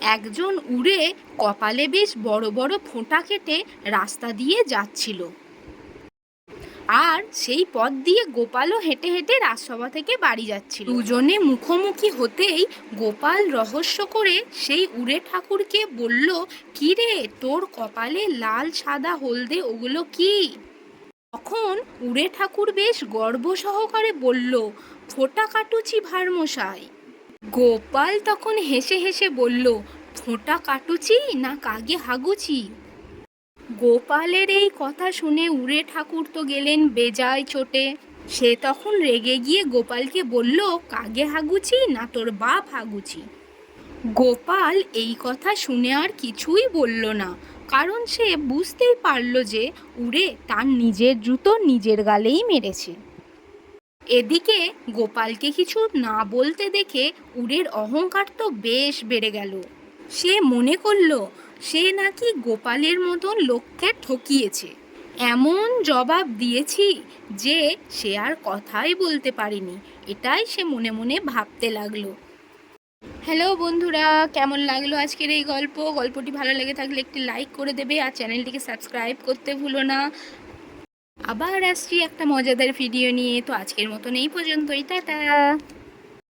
একজন উড়ে কপালে বেশ বড় বড় ফোঁটা কেটে রাস্তা দিয়ে যাচ্ছিল। আর সেই পথ দিয়ে গোপালও হেঁটে হেঁটে রাজসভা থেকে বাড়ি যাচ্ছিল। দুজনে মুখোমুখি হতেই গোপাল রহস্য করে সেই উড়ে ঠাকুরকে বলল, কি রে, তোর কপালে লাল, সাদা, হলদে ওগুলো কি? তখন উড়ে ঠাকুর বেশ গর্ব সহকারে বলল, ফোঁটা কাটুচি ভারমশাই গোপাল তখন হেসে হেসে বলল, ফোঁটা কাটুচি না কাগে হাগুচি? গোপালের এই কথা শুনে উড়ে ঠাকুর তো গেলেন বেজায় চোটে। সে তখন রেগে গিয়ে গোপালকে বলল, কাগে হাগুচি না তোর বাপ হাগুচি? গোপাল এই কথা শুনে আর কিছুই বলল না, কারণ সে বুঝতেই পারল যে উড়ে তার নিজের জুতো নিজের গালেই মেরেছে। এদিকে গোপালকে কিছু না বলতে দেখে উড়ের অহংকার তো বেশ বেড়ে গেল। সে মনে করল, সে নাকি গোপালের মতন লোককে ঠকিয়েছে। এমন জবাব দিয়েছি যে সে আর কথাই বলতে পারেনি। এটাই সে মনে মনে ভাবতে লাগল। হ্যালো বন্ধুরা, কেমন লাগল আজকের এই গল্প? গল্পটি ভালো লেগে থাকলে একটি লাইক করে দেবে আর চ্যানেলটিকে সাবস্ক্রাইব করতে ভুলো না। আবার আসছি একটা মজাদার ভিডিও নিয়ে। তো আজকের মতন এই পর্যন্তই টাটা!